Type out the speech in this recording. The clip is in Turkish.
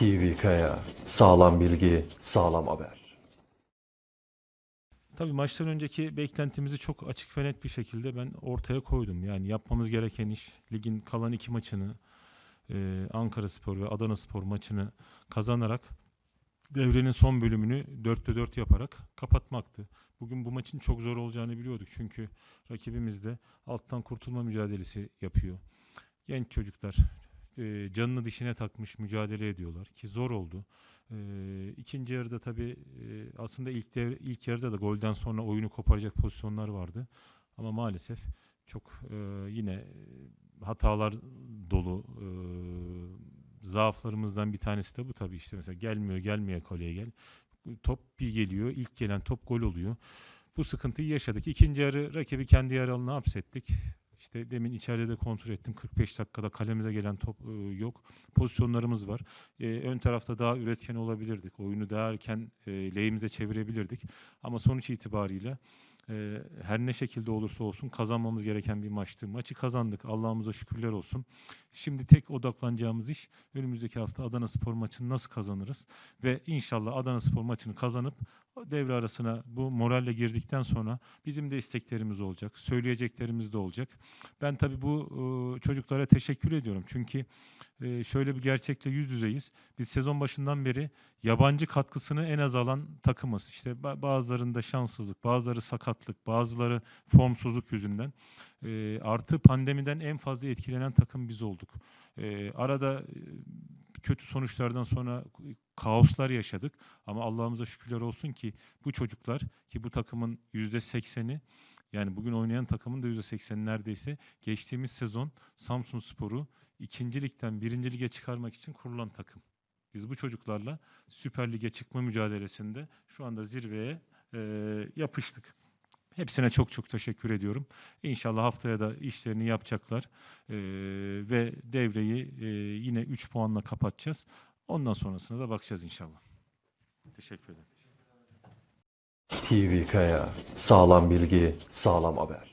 TV Kaya. Sağlam bilgi, sağlam haber. Tabii maçtan önceki beklentimizi çok açık ve net bir şekilde ben ortaya koydum. Yani yapmamız gereken iş ligin kalan iki maçını e, Ankara Spor ve Adana Spor maçını kazanarak devrenin son bölümünü 4'te 4 yaparak kapatmaktı. Bugün bu maçın çok zor olacağını biliyorduk. Çünkü rakibimiz de alttan kurtulma mücadelesi yapıyor. Genç çocuklar e, canını dişine takmış mücadele ediyorlar ki zor oldu. E, ikinci yarıda tabii e, aslında ilk devre, ilk yarıda da golden sonra oyunu koparacak pozisyonlar vardı. Ama maalesef çok e, yine e, hatalar dolu e, zaaflarımızdan bir tanesi de bu tabii işte mesela gelmiyor gelmiyor kaleye gel. Top bir geliyor ilk gelen top gol oluyor. Bu sıkıntıyı yaşadık. İkinci yarı rakibi kendi yarı alanına hapsettik. İşte demin içeride de kontrol ettim. 45 dakikada kalemize gelen top e, yok. Pozisyonlarımız var. E, ön tarafta daha üretken olabilirdik. Oyunu daha erken e, lehimize çevirebilirdik. Ama sonuç itibariyle e, her ne şekilde olursa olsun kazanmamız gereken bir maçtı. Maçı kazandık. Allah'ımıza şükürler olsun. Şimdi tek odaklanacağımız iş önümüzdeki hafta Adana Spor maçını nasıl kazanırız? Ve inşallah Adana Spor maçını kazanıp devre arasına bu moralle girdikten sonra bizim de isteklerimiz olacak, söyleyeceklerimiz de olacak. Ben tabii bu e, çocuklara teşekkür ediyorum. Çünkü e, şöyle bir gerçekle yüz yüzeyiz. Biz sezon başından beri yabancı katkısını en az alan takımız. İşte ba- bazılarında şanssızlık, bazıları sakatlık, bazıları formsuzluk yüzünden. E, artı pandemiden en fazla etkilenen takım biz olduk. E, arada kötü sonuçlardan sonra kaoslar yaşadık. Ama Allah'ımıza şükürler olsun ki bu çocuklar ki bu takımın yüzde sekseni yani bugün oynayan takımın da yüzde sekseni neredeyse geçtiğimiz sezon Samsun Spor'u ikinci ligden birinci lige çıkarmak için kurulan takım. Biz bu çocuklarla Süper Lig'e çıkma mücadelesinde şu anda zirveye e, yapıştık. Hepsine çok çok teşekkür ediyorum. İnşallah haftaya da işlerini yapacaklar E, ve devreyi e, yine 3 puanla kapatacağız. Ondan sonrasına da bakacağız inşallah. Teşekkür ederim. TV Kaya. Sağlam bilgi, sağlam haber.